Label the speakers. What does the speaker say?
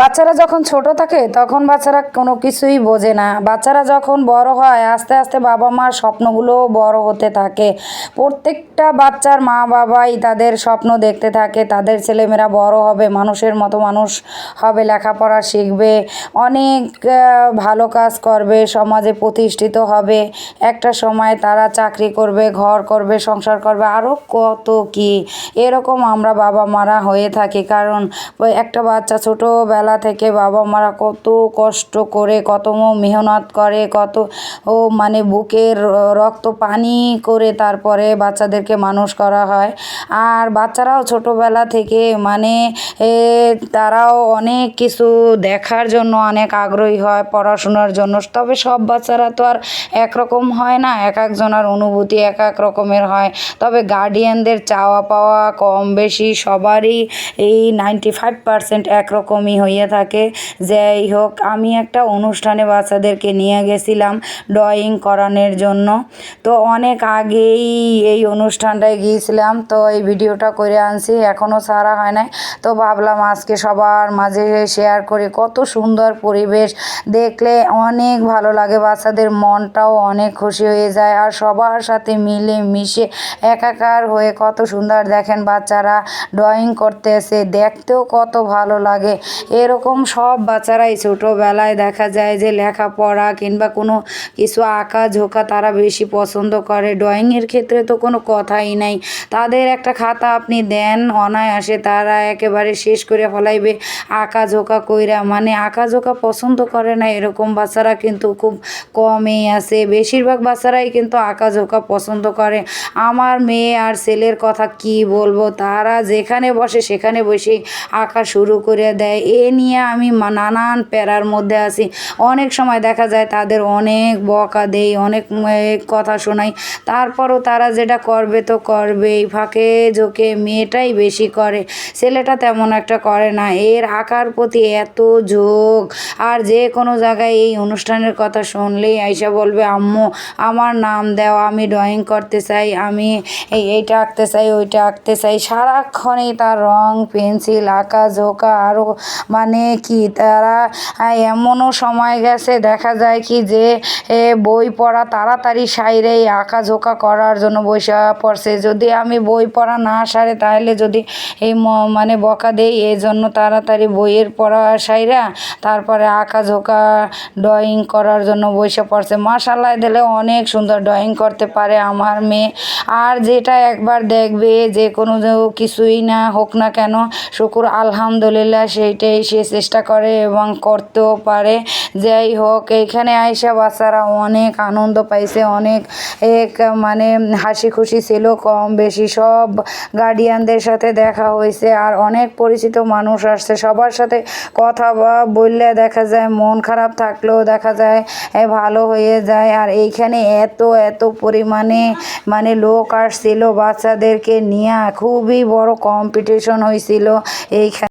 Speaker 1: বাচ্চারা যখন ছোট থাকে, তখন বাচ্চারা কোনো কিছুই বোঝে না। বাচ্চারা যখন বড় হয়, আস্তে আস্তে বাবা মার স্বপ্নগুলোও বড় হতে থাকে। প্রত্যেকটা বাচ্চার মা বাবাই তাদের স্বপ্ন দেখতে থাকে। তাদের ছেলেমেয়েরা বড় হবে, মানুষের মতো মানুষ হবে, লেখাপড়া শিখবে, অনেক ভালো কাজ করবে, সমাজে প্রতিষ্ঠিত হবে। একটা সময় তারা চাকরি করবে, ঘর করবে, সংসার করবে আরও কত কি। এরকম আমরা বাবা মারা হয়ে থাকি। কারণ একটা বাচ্চা ছোটোবেলা থেকে বাবা মারা কত কষ্ট করে, কত মেহনত করে, কত, ও মানে বুকের রক্ত পানি করে তারপরে বাচ্চাদেরকে মানুষ করা হয়। আর বাচ্চারাও ছোটোবেলা থেকে মানে তারাও অনেক কিছু দেখার জন্য অনেক আগ্রহী হয়, পড়াশোনার জন্য। তবে সব বাচ্চারা তো আর একরকম হয় না, এক একজনের অনুভূতি এক এক রকমের হয়। তবে গার্ডিয়ানদের চাওয়া পাওয়া কম বেশি সবারই এই নাইনটি ফাইভ পার্সেন্ট একরকমই হয়ে থাকে, যাই হোক, আমি একটা অনুষ্ঠানে বাচ্চাদেরকে নিয়ে গেছিলাম ড্রয়িং করানোর জন্য। তো অনেক আগেই এই অনুষ্ঠানটায় গিয়েছিলাম, তো এই ভিডিওটা করে আনছি এখনও সারা হয় নাই। তো ভাবলাম আজকে সবার মাঝে শেয়ার করে, কত সুন্দর পরিবেশ। দেখলে অনেক ভালো লাগে, বাচ্চাদের মনটাও অনেক খুশি হয়ে যায় আর সবার সাথে মিলে মিশে একাকার হয়ে কত সুন্দর। দেখেন বাচ্চারা ড্রয়িং করতে এসে দেখতেও কত ভালো লাগে। এরকম সব বাচ্চারাই ছোটোবেলায় দেখা যায় যে লেখাপড়া কিংবা কোনো কিছু আঁকা ঝোঁকা তারা বেশি পছন্দ করে। ড্রয়িংয়ের ক্ষেত্রে তো কোনো কথাই নাই। তাদের একটা খাতা আপনি দেন, অনায়াসে তারা একেবারে শেষ করে ফলাইবে আঁকা ঝোঁকা কইরা। মানে আঁকা ঝোঁকা পছন্দ করে না, এরকম বাচ্চারা কিন্তু খুব কমই আছে। বেশিরভাগ বাচ্চারাই কিন্তু আঁকা ঝোঁকা পছন্দ করে। আমার মেয়ে আর ছেলের কথা কি বলব? তারা যেখানে বসে সেখানে বসেই আঁকা শুরু করে দেয়। এ নিয়ে আমি নানান প্যারার মধ্যে আছি। অনেক সময় দেখা যায় তাদের অনেক বকা দেই, অনেক কথা শোনাই। তারপরও তারা যেটা করবে তো করবেই, ফাঁকে ঝোঁকে মেয়েটাই বেশি করে। ছেলেটা তেমন একটা করে না, এর আঁকার প্রতি এত ঝোঁক আর যে কোনো জায়গায় এই অনুষ্ঠানের কথা শুনলেই আইসা বলবে, আম্মু, আমার নাম দাও, আমি ড্রয়িং করতে চাই, আমি এই, এইটা আঁকতে চাই, ওইটা আঁকতে চাই। সারাক্ষণেই তার রং, পেন্সিল, আঁকা, ঝোঁকা আরও মানে কি তারা এমনও সময় গেছে দেখা যায় কি যে এ, বই পড়া তাড়াতাড়ি সাইরে আঁকা ঝোঁকা করার জন্য বসে পড়ছে। যদি আমি বই পড়া না সারে তাহলে যদি এই মানে বকা দেই এই জন্য তাড়াতাড়ি বইয়ের পড়া সাইরা তারপরে আঁকা ঝোঁকা ড্রয়িং করার জন্য বসে পড়ছে। মাসাল্লাহ দিলে অনেক সুন্দর ড্রয়িং করতে পারে আমার মেয়ে। আর যেটা একবার দেখবে যে কোনো কিছুই না হোক না কেন শুকুর আলহামদুলিল্লাহ সেইটাই সে চেষ্টা করে এবং করতেও পারে। যাই হোক এইখানে আইসা বাচ্চারা অনেক আনন্দ পাইছে, অনেক এক মানে হাসি খুশি ছিল কম বেশি। সব গার্ডিয়ানদের সাথে দেখা হয়েছে আর অনেক পরিচিত মানুষ আসছে। সবার সাথে কথা বা বললে দেখা যায় মন খারাপ থাকলেও দেখা যায় ভালো হয়ে যায়। আর এইখানে এত এত পরিমাণে মানে লোক আসছিল বাচ্চাদেরকে নিয়ে। খুবই বড় কম্পিটিশন হয়েছিল এইখানে।